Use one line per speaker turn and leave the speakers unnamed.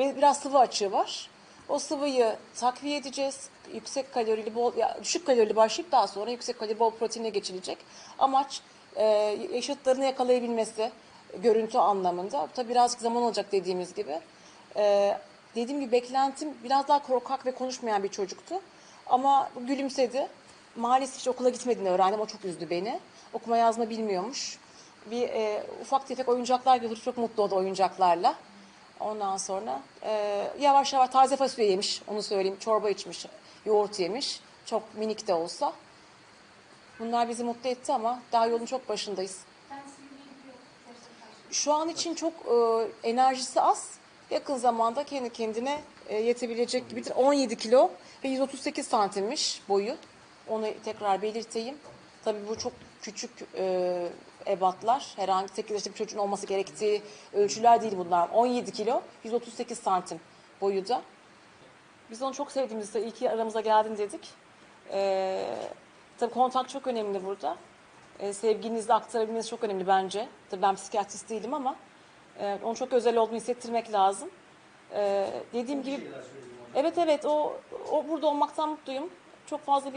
Ve biraz sıvı açığı var. O sıvıyı takviye edeceğiz. Yüksek kalorili, bol, ya düşük kalorili başlayıp daha sonra yüksek kalorili bol proteine geçilecek. Amaç e, yaşıtlarını yakalayabilmesi görüntü anlamında. Tabii birazcık zaman olacak dediğimiz gibi. E, dediğim gibi beklentim biraz daha korkak ve konuşmayan bir çocuktu. Ama gülümsedi. Maalesef hiç okula gitmediğini öğrendim. O çok üzdü beni. Okuma yazma bilmiyormuş. Bir e, ufak tefek oyuncaklar götürüp çok mutlu oldu oyuncaklarla. Ondan sonra e, yavaş yavaş taze fasulye yemiş. Onu söyleyeyim. Çorba içmiş. Yoğurt yemiş. Çok minik de olsa. Bunlar bizi mutlu etti ama daha yolun çok başındayız. Şu an için çok e, enerjisi az. Yakın zamanda kendi kendine e, yetebilecek gibi 17 kilo ve 138 santimmiş boyu. Onu tekrar belirteyim. Tabii bu çok küçük e, ebatlar. Herhangi 8 yaşında bir çocuğun olması gerektiği ölçüler değil bunlar. 17 kilo, 138 santim boyu da. Biz onu çok sevdiğimizde iyi ki aramıza geldin dedik. Ee, tabii kontak çok önemli burada. Ee, sevginizi aktarabilmeniz çok önemli bence. Tabii ben psikiyatrist değilim ama e, onu çok özel olduğunu hissettirmek lazım. Ee, dediğim gibi evet evet o, o burada olmaktan mutluyum. Çok fazla bir